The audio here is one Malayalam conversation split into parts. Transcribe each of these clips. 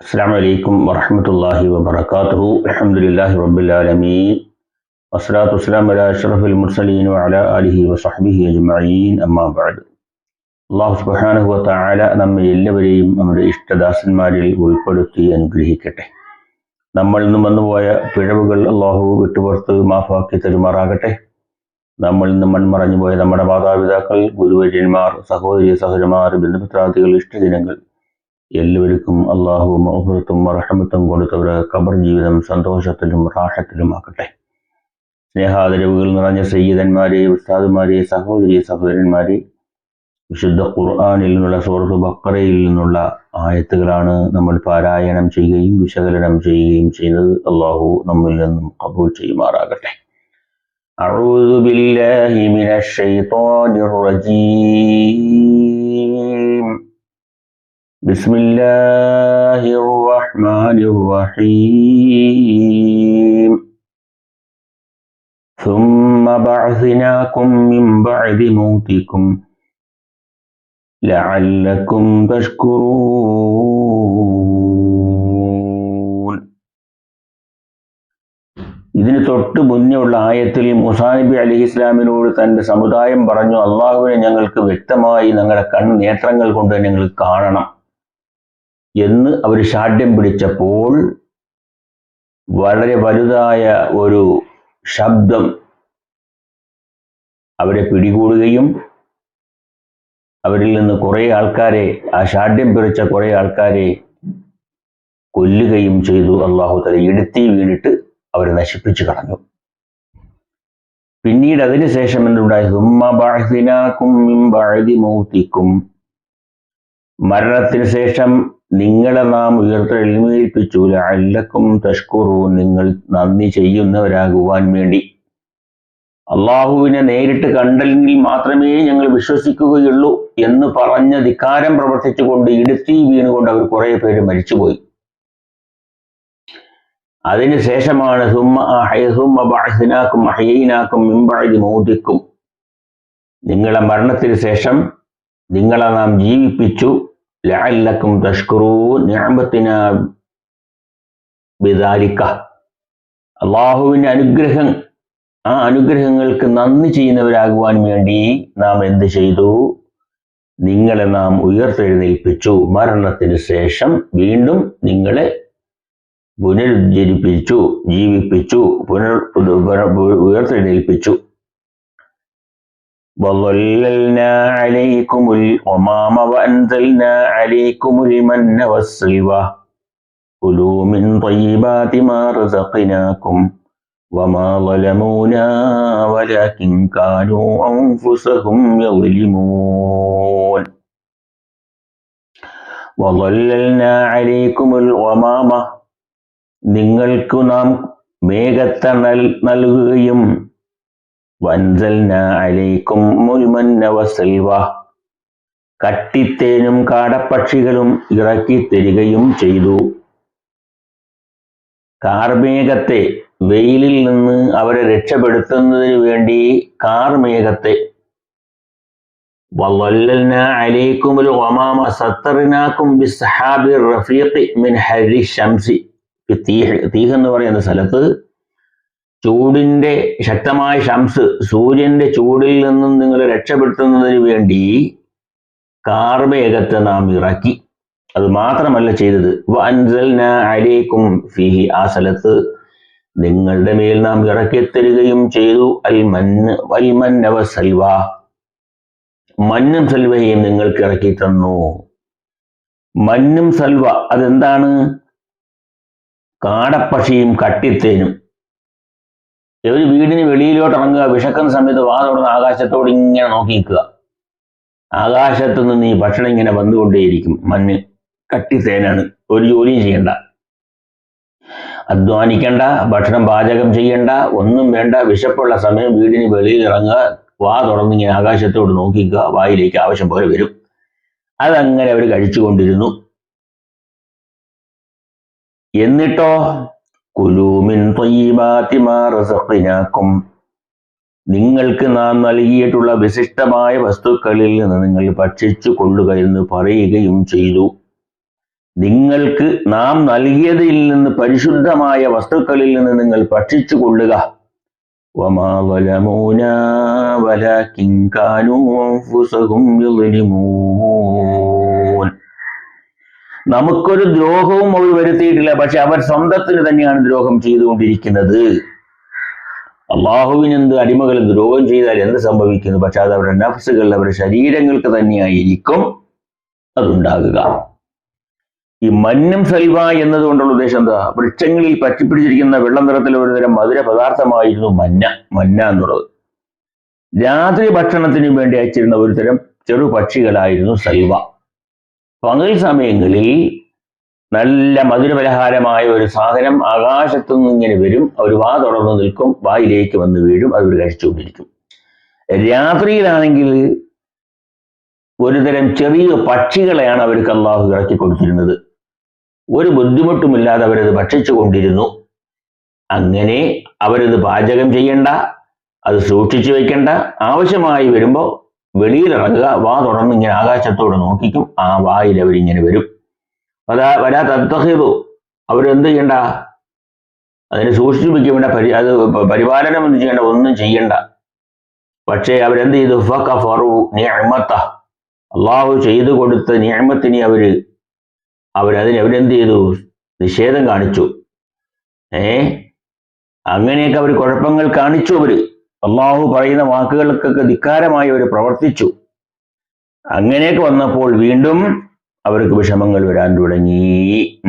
അസ്സാം വലൈക്കും വറഹമത്തല്ലാഹി വബർക്കാത്തു അലഹമുല്ലാഹി റബുലാലമീൻ വസ്ലാത്തു വസ്ലാം അല അഷറഫുൽ മുർസലീൻ അല അലിഹി വസഹബിഹി അജ്മഈൻ. അമ്മാബാദ് അള്ളാഹു സുബാനഹു താല നമ്മെ എല്ലാവരെയും നമ്മുടെ ഇഷ്ടദാസന്മാരിൽ ഉൾപ്പെടുത്തി അനുഗ്രഹിക്കട്ടെ. നമ്മൾ നിന്നും വന്നുപോയ പിഴവുകൾ അള്ളാഹു വിട്ടുപുറത്ത് മാഫാക്കി തരുമാറാകട്ടെ. നമ്മൾ നിന്ന് മൺമറഞ്ഞുപോയ നമ്മുടെ മാതാപിതാക്കൾ ഗുരുവര്യന്മാർ സഹോദരി സഹോദരന്മാർ ബന്ധുമിത്രാദികൾ ഇഷ്ടജനങ്ങൾ എല്ലാവർക്കും അള്ളാഹു മഹബത്തും റഹമത്തും കൊടുത്തവരെ ഖബർ ജീവിതം സന്തോഷത്തിലും റാഹത്തിലുമാക്കട്ടെ സ്നേഹാദരവുകൾ നിറഞ്ഞ സയ്യിദന്മാരെ ഉസ്താദുമാരെ സഹോദരി സഹോദരന്മാരെ വിശുദ്ധ ഖുർആാനിൽ നിന്നുള്ള സൂറത്ത് ബക്കറയിൽ നിന്നുള്ള ആയത്തുകളാണ് നമ്മൾ പാരായണം ചെയ്യുകയും വിശകലനം ചെയ്യുകയും ചെയ്യുന്നത് അള്ളാഹു നമ്മിൽ നിന്നും കബൂൽ ചെയ്യുമാറാകട്ടെ أعوذ بالله من الشيطان الرجيم بسم الله الرحمن الرحيم ثم بعثناكم من بعد موتكم لعلكم تشكرون ഇതിന് തൊട്ട് മുന്നേയുള്ള ആയത്തിൽ മുസാ നബി അലി ഇസ്ലാമിനോട് തന്റെ സമുദായം പറഞ്ഞു അള്ളാഹുവിനെ ഞങ്ങൾക്ക് വ്യക്തമായി ഞങ്ങളുടെ കൺ നേത്രങ്ങൾ കൊണ്ട് ഞങ്ങൾ കാണണം എന്ന് അവർ ഷാഠ്യം പിടിച്ചപ്പോൾ വളരെ വലുതായ ഒരു ശബ്ദം അവരെ പിടികൂടുകയും അവരിൽ നിന്ന് കുറേ ആൾക്കാരെ ആ ഷാഠ്യം പിടിച്ച കുറേ ആൾക്കാരെ കൊല്ലുകയും ചെയ്തു. അള്ളാഹു തല ഇടുത്തി വീണിട്ട് അവരെ നശിപ്പിച്ചു കളഞ്ഞു. പിന്നീട് അതിനുശേഷം എന്തുണ്ടായി? മരണത്തിന് ശേഷം നിങ്ങളെ നാം ഉയർത്തെഴുന്നേൽപ്പിച്ചു. അല്ലക്കും തഷ്കുറു നിങ്ങൾ നന്ദി ചെയ്യുന്നവരാകുവാൻ വേണ്ടി. അള്ളാഹുവിനെ നേരിട്ട് കണ്ടെങ്കിൽ മാത്രമേ ഞങ്ങൾ വിശ്വസിക്കുകയുള്ളൂ എന്ന് പറഞ്ഞ ധിക്കാരം പ്രവർത്തിച്ചുകൊണ്ട് ഇടുത്തി വീണുകൊണ്ട് അവർ കുറെ പേര് മരിച്ചുപോയി. അതിനുശേഷമാണ് മൗതിക്കും. നിങ്ങളെ മരണത്തിന് ശേഷം നിങ്ങളെ നാം ജീവിപ്പിച്ചു. ലഅല്ലക്കും തഷ്കുറൂ ഞാമ്പത്തിന ബിദാലിക്ക അള്ളാഹുവിന്റെ അനുഗ്രഹം ആ അനുഗ്രഹങ്ങൾക്ക് നന്ദി ചെയ്യുന്നവരാകുവാൻ വേണ്ടി നാം എന്ത് ചെയ്തു? നിങ്ങളെ നാം ഉയർത്തെഴുന്നേൽപ്പിച്ചു. മരണത്തിന് ശേഷം വീണ്ടും നിങ്ങളെ പുനരുജ്ജരിപ്പിച്ചു ജീവിപ്പിച്ചു പുനർ ഉയർത്തെഴുന്നേൽപ്പിച്ചു. وظللنا عليكم الغمام وأنزلنا عليكم المن والسلوى كلوا من طيبات ما رزقناكم وما ظلمونا ولكن كانوا أنفسهم يظلمون وظللنا عليكم الغمام നിങ്ങൾക്ക് നാം മേഘത്തെ നൽ നൽകുകയും വൻസൽന അലേക്കും മുൽമന്ന വസൽവ. കട്ടിത്തേനും കാടപ്പക്ഷികളും ഇറക്കി തരികയും ചെയ്തു. കാർമേഘത്തെ വെയിലിൽ നിന്ന് അവരെ രക്ഷപ്പെടുത്തുന്നതിന് വേണ്ടി കാർമേഘത്തെ. വല്ലൽന അലൈക്കുമുൽ വമാമ സത്തറിനാക്കും ബിസ്ഹാബി റഫീഖി മിൻ ഹരി ഷംസി തീഹ് തീഹ് എന്ന് പറയുന്ന സ്ഥലത്ത് ചൂടിന്റെ ശക്തമായ ഷംസ് സൂര്യന്റെ ചൂടിൽ നിന്നും നിങ്ങളെ രക്ഷപ്പെടുത്തുന്നതിന് വേണ്ടി കാർമേഘത്തെ നാം ഇറക്കി. അത് മാത്രമല്ല ചെയ്തത്. അലൈക്കും ഫിഹി ആ സ്ഥലത്ത് നിങ്ങളുടെ മേൽ നാം ഇറക്കിത്തരികയും ചെയ്തു. അൽ മന്ന് വൽമന്നവ സൽവ. മന്നും സൽവയും നിങ്ങൾക്ക് ഇറക്കി തന്നു. മന്നും സൽവ അതെന്താണ്? കാടപ്പക്ഷിയും കട്ടിത്തേനും. ഒരു വീടിന് വെളിയിലോട്ട് ഇറങ്ങുക വിഷക്കുന്ന സമയത്ത് വാ തുറന്ന് ആകാശത്തോട് ഇങ്ങനെ നോക്കി നിൽക്കുക ആകാശത്തു നിന്ന് ഈ ഭക്ഷണം ഇങ്ങനെ വന്നുകൊണ്ടേയിരിക്കും. മഞ്ഞ് കട്ടി തേനാണ് ഒരു ജോലിയും ചെയ്യണ്ട. അധ്വാനിക്കണ്ട ഭക്ഷണം പാചകം ചെയ്യണ്ട ഒന്നും വേണ്ട വിശപ്പുള്ള സമയം വീടിന് വെളിയിൽ ഇറങ്ങുക വാ തുറന്ന് ഇങ്ങനെ ആകാശത്തോട് നോക്കിക്കുക വായിലേക്ക് ആവശ്യം പോലെ വരും. അതങ്ങനെ അവർ കഴിച്ചുകൊണ്ടിരുന്നു. എന്നിട്ടോ കുലൂമിൻ നിങ്ങൾക്ക് നാം നൽകിയിട്ടുള്ള വിശിഷ്ടമായ വസ്തുക്കളിൽ നിന്ന് നിങ്ങൾ ഭക്ഷിച്ചു കൊള്ളുക എന്ന് പറയുകയും ചെയ്തു. നിങ്ങൾക്ക് നാം നൽകിയതിൽ നിന്ന് പരിശുദ്ധമായ വസ്തുക്കളിൽ നിന്ന് നിങ്ങൾ ഭക്ഷിച്ചു കൊള്ളുക. വമാവലമൂന വല കിങ്കാനൂ നമുക്കൊരു ദ്രോഹവും അവർ വരുത്തിയിട്ടില്ല പക്ഷെ അവർ സ്വന്തത്തിന് തന്നെയാണ് ദ്രോഹം ചെയ്തുകൊണ്ടിരിക്കുന്നത്. അള്ളാഹുവിന് എന്ത് അടിമകൾ ദ്രോഹം ചെയ്താൽ എന്ത് സംഭവിക്കുന്നു? പക്ഷെ അത് അവരുടെ നഫ്സുകൾ അവരുടെ ശരീരങ്ങൾക്ക് തന്നെയായിരിക്കും അതുണ്ടാകുക. ഈ മഞ്ഞും സൽവ എന്നതുകൊണ്ടുള്ള ഉദ്ദേശം എന്താ? വൃക്ഷങ്ങളിൽ പറ്റിപ്പിടിച്ചിരിക്കുന്ന വെള്ളം നിറത്തിൽ ഒരു തരം മധുര പദാർത്ഥമായിരുന്നു മഞ്ഞ മഞ്ഞ എന്നുള്ളത്. രാത്രി ഭക്ഷണത്തിനു വേണ്ടി അയച്ചിരുന്ന ഒരു തരം ചെറു പക്ഷികളായിരുന്നു സൽവ. പകൽ സമയങ്ങളിൽ നല്ല മധുരപലഹാരമായ ഒരു സാധനം ആകാശത്തു നിന്ന് ഇങ്ങനെ വരും. അവർ വാ തുറന്നു നിൽക്കും. വായിലേക്ക് വന്ന് വീഴും. അതൊരു കഴിച്ചുകൊണ്ടിരിക്കും. രാത്രിയിലാണെങ്കിൽ ഒരുതരം ചെറിയ പക്ഷികളെയാണ് അവർക്ക് അള്ളാഹു ഇറക്കി കൊടുത്തിരുന്നത്. ഒരു ബുദ്ധിമുട്ടുമില്ലാതെ അവരത് ഭക്ഷിച്ചു കൊണ്ടിരുന്നു. അങ്ങനെ അവരത് പാചകം ചെയ്യണ്ട. അത് സൂക്ഷിച്ചു വെക്കേണ്ട. ആവശ്യമായി വരുമ്പോൾ വെളിയിലിറങ്ങുക വാ തുറന്ന് ഇങ്ങനെ ആകാശത്തോടെ നോക്കിക്കും. ആ വായിൽ അവരിങ്ങനെ വരും. അതാ വരാ തത്തഹിതു അവരെന്ത് ചെയ്യണ്ട? അതിനെ സൂക്ഷിച്ചു വേണ്ട പരി അത് പരിപാലനം ഒന്നും ചെയ്യേണ്ട ഒന്നും ചെയ്യണ്ട. പക്ഷേ അവരെന്ത് ചെയ്തു? ഫറു നിയമത്ത അള്ളാഹു ചെയ്തു കൊടുത്ത നിയമത്തിന് അവർ അവരതിന് അവരെന്ത് ചെയ്തു? നിഷേധം കാണിച്ചു. ഏ? അങ്ങനെയൊക്കെ അവർ കുഴപ്പങ്ങൾ കാണിച്ചു അവർ. അള്ളാഹു പറയുന്ന വാക്കുകൾക്കൊക്കെ ധിക്കാരമായി അവർ പ്രവർത്തിച്ചു. അങ്ങനെയൊക്കെ വന്നപ്പോൾ വീണ്ടും അവർക്ക് വിഷമങ്ങൾ വരാൻ തുടങ്ങി.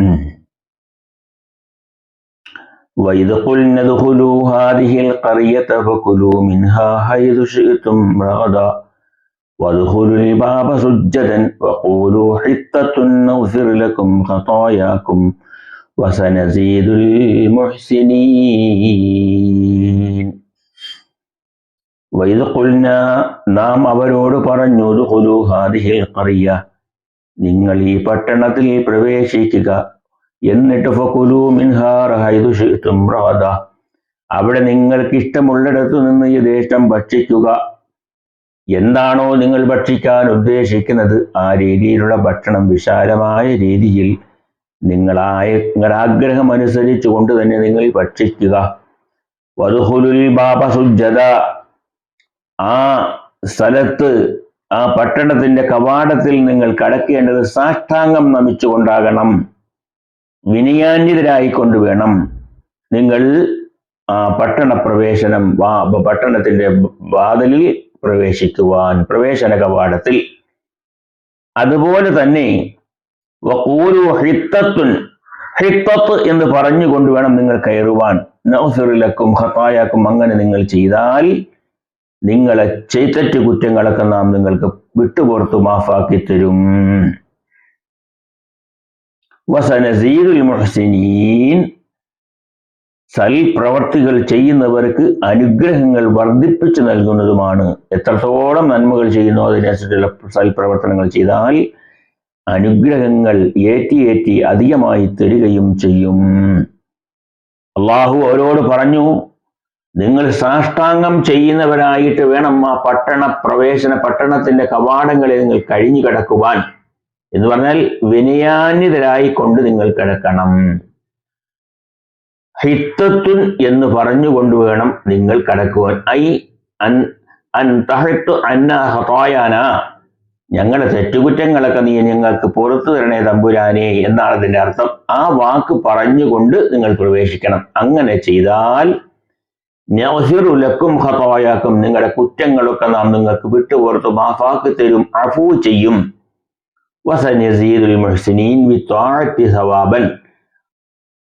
വൈദുൽന നാം അവരോട് പറഞ്ഞു ദുഹുലു ഹാദിഹിൽ കറിയ നിങ്ങൾ ഈ പട്ടണത്തിൽ പ്രവേശിക്കുക. എന്നിട്ട് ഫക്കുലു മിൻഹാർ അവിടെ നിങ്ങൾക്ക് ഇഷ്ടമുള്ളിടത്തു നിന്ന് യഥേഷ്ടം ഭക്ഷിക്കുക. എന്താണോ നിങ്ങൾ ഭക്ഷിക്കാൻ ഉദ്ദേശിക്കുന്നത് ആ രീതിയിലുള്ള ഭക്ഷണം വിശാലമായ രീതിയിൽ നിങ്ങളായ നിങ്ങളാഗ്രഹം ആഗ്രഹം അനുസരിച്ചുകൊണ്ട് തന്നെ നിങ്ങൾ ഭക്ഷിക്കുക. വധുഹുലുൽ ബാബ സുജ്ജത ആ സ്ഥലത്ത് ആ പട്ടണത്തിന്റെ കവാടത്തിൽ നിങ്ങൾ കടക്കേണ്ടത് സാഷ്ടാംഗം നമിച്ചുകൊണ്ടാകണം. വിനയാന്യതരായിക്കൊണ്ട് വേണം നിങ്ങൾ ആ പട്ടണ പ്രവേശനം വാ പട്ടണത്തിന്റെ വാതിലിൽ പ്രവേശിക്കുവാൻ പ്രവേശന കവാടത്തിൽ. അതുപോലെ തന്നെ വഖൂലു ഹിത്തത്തുൻ ഹിത്തത്ത് എന്ന് പറഞ്ഞുകൊണ്ട് വേണം നിങ്ങൾ കയറുവാൻ. നൗഫിറിലക്കും ഹത്തായാക്കും അങ്ങനെ നിങ്ങൾ ചെയ്താൽ നിങ്ങളെ ചെയ്തറ്റ് കുറ്റങ്ങളൊക്കെ നാം നിങ്ങൾക്ക് വിട്ടുപുറത്ത് മാഫാക്കി തരും. വസനസീദുൽ മുഹ്സിനീൻ സൽപ്രവർത്തികൾ ചെയ്യുന്നവർക്ക് അനുഗ്രഹങ്ങൾ വർദ്ധിപ്പിച്ചു നൽകുന്നതുമാണ്. എത്രത്തോളം നന്മകൾ ചെയ്യുന്നു അതിനനുസരിച്ചുള്ള സൽപ്രവർത്തനങ്ങൾ ചെയ്താൽ അനുഗ്രഹങ്ങൾ ഏറ്റി ഏറ്റി അധികമായി തരികയും ചെയ്യും. അള്ളാഹു അവരോട് പറഞ്ഞു നിങ്ങൾ സാഷ്ടാംഗം ചെയ്യുന്നവരായിട്ട് വേണം ആ പട്ടണ പ്രവേശന പട്ടണത്തിന്റെ കവാടങ്ങളിൽ നിങ്ങൾ കഴിഞ്ഞു കിടക്കുവാൻ. എന്ന് പറഞ്ഞാൽ വിനയാന്വിതരായി കൊണ്ട് നിങ്ങൾ കിടക്കണം. ഹിത്തത്തുൻ എന്ന് പറഞ്ഞുകൊണ്ട് വേണം നിങ്ങൾ കടക്കുവാൻ. ഐ അൻ അൻ തഹത്തു അന്ന ഞങ്ങളുടെ തെറ്റുകുറ്റങ്ങളൊക്കെ നീ ഞങ്ങൾക്ക് പുറത്തു തരണേ തമ്പുരാനെ എന്നാണ് അതിന്റെ അർത്ഥം. ആ വാക്ക് പറഞ്ഞുകൊണ്ട് നിങ്ങൾ പ്രവേശിക്കണം. അങ്ങനെ ചെയ്താൽ നൗഹിറുലക്കും ഹതായാക്കും നിങ്ങളുടെ കുറ്റങ്ങളൊക്കെ നാം നിങ്ങൾക്ക് വിട്ടുപുറത്ത് മാഫാക്കി തരും. അഫു ചെയ്യും. വസനസീദുൽ മുഹ്സിനീൻ വിത്വാഅത്തി സവാബൻ.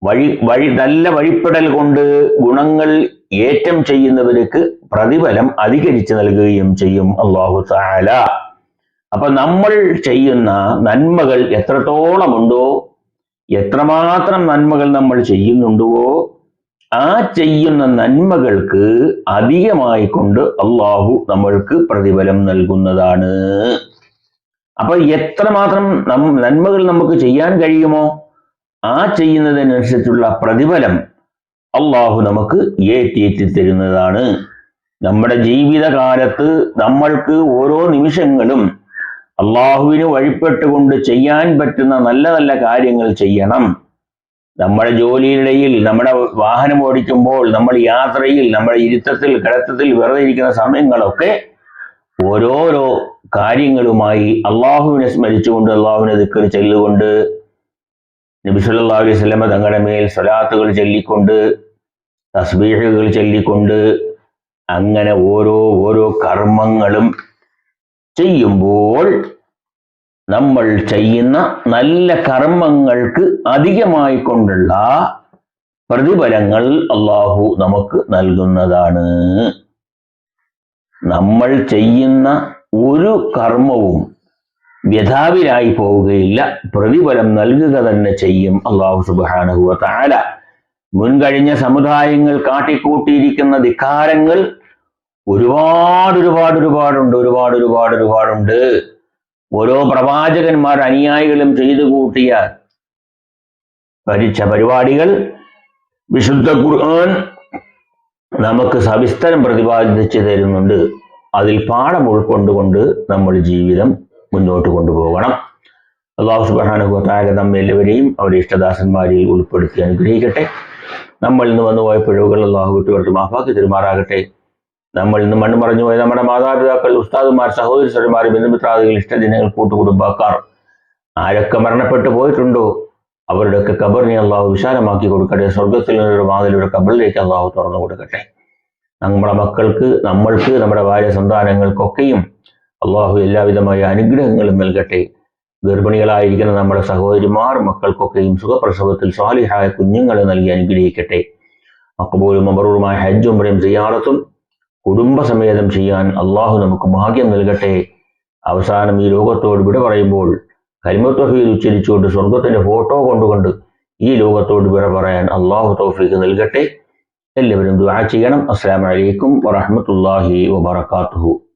വഴി വഴി നല്ല വഴിപ്പെടൽ കൊണ്ട് ഗുണങ്ങൾ ഏറ്റം ചെയ്യുന്നവർക്ക് പ്രതിഫലം അധികരിച്ചു നൽകുകയും ചെയ്യും. അള്ളാഹു താല അപ്പൊ നമ്മൾ ചെയ്യുന്ന നന്മകൾ എത്രത്തോളമുണ്ടോ എത്രമാത്രം നന്മകൾ നമ്മൾ ചെയ്യുന്നുണ്ടോ ആ ചെയ്യുന്ന നന്മകൾക്ക് അധികമായി കൊണ്ട് അള്ളാഹു നമ്മൾക്ക് പ്രതിഫലം നൽകുന്നതാണ്. അപ്പൊ എത്രമാത്രം മാത്രം നന്മകൾ നമുക്ക് ചെയ്യാൻ കഴിയുമോ ആ ചെയ്യുന്നതിനനുസരിച്ചുള്ള പ്രതിഫലം അള്ളാഹു നമുക്ക് ഏറ്റിയേറ്റി തരുന്നതാണ്. നമ്മുടെ ജീവിതകാലത്ത് നമ്മൾക്ക് ഓരോ നിമിഷങ്ങളും അള്ളാഹുവിന് വഴിപ്പെട്ടുകൊണ്ട് ചെയ്യാൻ പറ്റുന്ന നല്ല നല്ല കാര്യങ്ങൾ ചെയ്യണം. നമ്മുടെ ജോലിയിലിടയിൽ നമ്മുടെ വാഹനം ഓടിക്കുമ്പോൾ നമ്മൾ യാത്രയിൽ നമ്മുടെ ഇരുത്തത്തിൽ കിടത്തത്തിൽ വെറുതെ ഇരിക്കുന്ന സമയങ്ങളൊക്കെ ഓരോരോ കാര്യങ്ങളുമായി അള്ളാഹുവിനെ സ്മരിച്ചുകൊണ്ട് അള്ളാഹുവിനെ ദിക്കർ ചെല്ലുകൊണ്ട് നബി സല്ലല്ലാഹു അലൈഹി സ്വലമ തങ്ങളുടെ മേൽ സ്വലാത്തുകൾ ചൊല്ലിക്കൊണ്ട് തസ്ബീഹുകൾ ചൊല്ലിക്കൊണ്ട് അങ്ങനെ ഓരോ ഓരോ കർമ്മങ്ങളും ചെയ്യുമ്പോൾ നമ്മൾ ചെയ്യുന്ന നല്ല കർമ്മങ്ങൾക്ക് അധികമായി കൊണ്ടുള്ള പ്രതിഫലങ്ങൾ അള്ളാഹു നമുക്ക് നൽകുന്നതാണ്. നമ്മൾ ചെയ്യുന്ന ഒരു കർമ്മവും വ്യഥാവിലായി പോവുകയില്ല. പ്രതിഫലം നൽകുക തന്നെ ചെയ്യും അള്ളാഹു സുബാനഹുവ താല മുൻകഴിഞ്ഞ സമുദായങ്ങൾ കാട്ടിക്കൂട്ടിയിരിക്കുന്ന ധിക്കാരങ്ങൾ ഒരുപാട് ഒരുപാട് ഒരുപാടുണ്ട് ഒരുപാട് ഒരുപാട് ഒരുപാടുണ്ട്. ഓരോ പ്രവാചകന്മാർ അനുയായികളും ചെയ്തു കൂട്ടിയ ഭരിച്ച പരിപാടികൾ വിശുദ്ധ ഖുർആൻ നമുക്ക് സവിസ്തരം പ്രതിപാദിച്ചു തരുന്നുണ്ട്. അതിൽ പാഠം ഉൾക്കൊണ്ടുകൊണ്ട് നമ്മൾ ജീവിതം മുന്നോട്ട് കൊണ്ടുപോകണം. അള്ളാഹു സുബാനുഭവത്തായ നമ്മെ എല്ലാവരെയും അവരുടെ ഇഷ്ടദാസന്മാരിൽ ഉൾപ്പെടുത്തി അനുഗ്രഹിക്കട്ടെ. നമ്മൾ ഇന്ന് വന്നു പോയ പിഴവുകൾ അള്ളാഹു കുട്ടികൾക്ക് മാഫാക്കി തെരുമാറാകട്ടെ. നമ്മൾ ഇന്ന് മണ്ണ് മറഞ്ഞു പോയ നമ്മുടെ മാതാപിതാക്കൾ ഉസ്താദുമാർ സഹോദരന്മാർ ബന്ധുമിത്രാദികൾ ഇഷ്ടദിനങ്ങൾ കൂട്ടുകുടുംബക്കാർ. ആരൊക്കെ മരണപ്പെട്ടു പോയിട്ടുണ്ടോ? അവരുടെയൊക്കെ കബറിനെ അള്ളാഹു വിശാലമാക്കി കൊടുക്കട്ടെ. സ്വർഗത്തിൽ നിന്നൊരു മാതിലൊരു കബറിലേക്ക് അള്ളാഹു തുറന്നു കൊടുക്കട്ടെ. നമ്മുടെ മക്കൾക്ക് നമ്മൾക്ക് നമ്മുടെ ഭാര്യ സന്താനങ്ങൾക്കൊക്കെയും അള്ളാഹു എല്ലാവിധമായ അനുഗ്രഹങ്ങളും നൽകട്ടെ. ഗർഭിണികളായിരിക്കുന്ന നമ്മുടെ സഹോദരിമാർ മക്കൾക്കൊക്കെയും സുഖപ്രസവത്തിൽ സ്വാലിഹായ കുഞ്ഞുങ്ങളെ നൽകി അനുഗ്രഹിക്കട്ടെ. മക്കബൂലും അമറൂറുമായ ഹജ്ജും ചെയ്യാറത്തും കുടുംബസമേതം ചെയ്യാൻ അള്ളാഹു നമുക്ക് ഭാഗ്യം നൽകട്ടെ. അവസാനം ഈ ലോകത്തോട് വിട പറയുമ്പോൾ കരിമത്വഹീൽ ഉച്ചരിച്ചുകൊണ്ട് സ്വർഗത്തിന്റെ ഫോട്ടോ കൊണ്ടുകൊണ്ട് ഈ ലോകത്തോട് വിട പറയാൻ അള്ളാഹു തൗഫീഖ് നൽകട്ടെ. എല്ലാവരും ദുആ ചെയ്യണം. അസ്സാം അലൈക്കും വറഹ്മത്തുള്ളാഹി വബറകാതുഹു.